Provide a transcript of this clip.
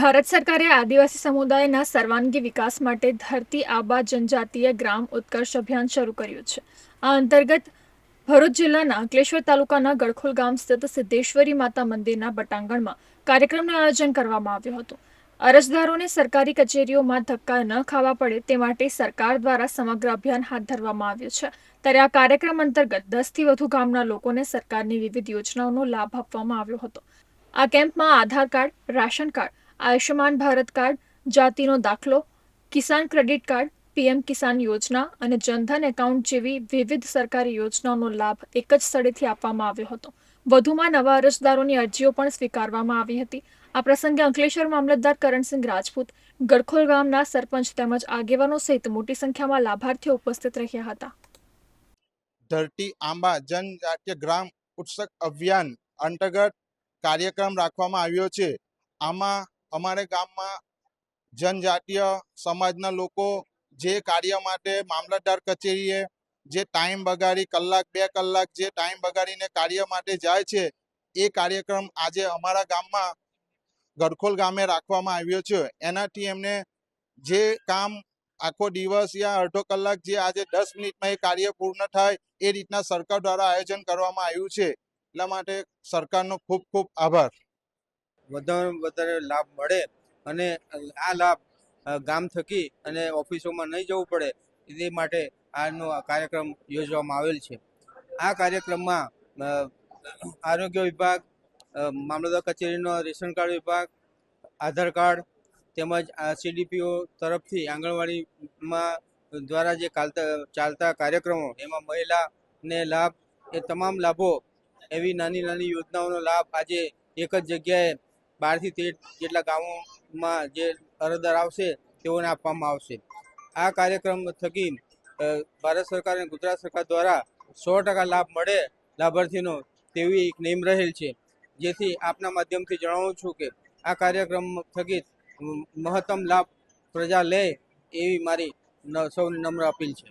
ભારત સરકારે આદિવાસી સમુદાયના સર્વાંગી વિકાસ માટે ધરતી આબા જનજાતીય ગ્રામ ઉત્કર્ષ અભિયાન શરૂ કર્યું છે. આ અંતર્ગત ભરૂચ જિલ્લાના અંકલેશ્વર તાલુકાના ગળખોલ ગામ સ્થિત સિદ્ધેશ્વરી માતા મંદિરના બટાંગણમાં કાર્યક્રમનું આયોજન કરવામાં આવ્યું હતું. અરજદારોને સરકારી કચેરીઓમાં ધક્કા ન ખાવા પડે તે માટે સરકાર દ્વારા સમગ્ર અભિયાન હાથ ધરવામાં આવ્યું છે. ત્યારે આ કાર્યક્રમ અંતર્ગત દસથી વધુ ગામના લોકોને સરકારની વિવિધ યોજનાઓનો લાભ આપવામાં આવ્યો હતો. આ કેમ્પમાં Aadhaar card, ration card Ayushman Bharat card, જાતિનો દાખલો, Kisan credit card, PM Kisan યોજના અને જનધન એકાઉન્ટ જેવી વિવિધ સરકારી યોજનાઓનો લાભ એક જ સ્થળેથી આપવામાં આવ્યો હતો. વધુમાં નવા અરજદારોની અરજીઓ પણ સ્વીકારવામાં આવી હતી. આ પ્રસંગે અંકલેશ્વર મામલતદાર કરણસિંહ રાજપૂત ગડખોલ ગામના સરપંચ તેમજ આગેવાનો સહિત મોટી સંખ્યામાં લાભાર્થીઓ ઉપસ્થિત રહ્યા હતા. ધરતી આંબા જનજાતીય ગ્રામ ઉત્સક અભિયાન અંતર્ગત કાર્યક્રમ રાખવામાં આવ્યો છે. આમાં અમારે ગામમાં જનજાતીય સમાજના લોકો જે કાર્ય માટે મામલતદાર કચેરીએ જે ટાઈમ બગાડી, કલાક, બે કલાક જે ટાઈમ બગાડીને કાર્ય માટે જાય છે, એ કાર્યક્રમ આજે અમારા ગામમાં ગડખોલ ગામે રાખવામાં આવ્યો છે. એનાથી એમને જે કામ આખો દિવસ યા અડધો કલાક જે આજે દસ મિનિટમાં એ કાર્ય પૂર્ણ થાય, એ રીતના સરકાર દ્વારા આયોજન કરવામાં આવ્યું છે. એટલા માટે સરકારનો ખૂબ ખૂબ આભાર. વધારે વધારે લાભ મળે અને આ લાભ ગામ થકી અને ઓફિસોમાં નહીં જવું પડે, એ માટે આનો કાર્યક્રમ યોજવામાં આવેલ છે. આ કાર્યક્રમમાં આરોગ્ય વિભાગ મામલતદાર કચેરીનો રેશન કાર્ડ વિભાગ, આધાર કાર્ડ તેમજ સીડીપીઓ તરફથી આંગણવાડીમાં દ્વારા જે ચાલતા કાર્યક્રમો, એમાં મહિલાને લાભ, એ તમામ લાભો એવી નાની નાની યોજનાઓનો લાભ આજે એક જ જગ્યાએ બારથી તેર જેટલા ગામોમાં જે અરજદાર આવશે, તેઓને આપવામાં આવશે. આ કાર્યક્રમ થકી ભારત સરકાર અને ગુજરાત સરકાર દ્વારા સો ટકા લાભ મળે લાભાર્થીનો તેવી એક નેમ રહેલ છે. જેથી આપના માધ્યમથી જણાવું છું કે આ કાર્યક્રમ થકી મહત્તમ લાભ પ્રજા લે એવી મારી સૌને નમ્ર અપીલ છે.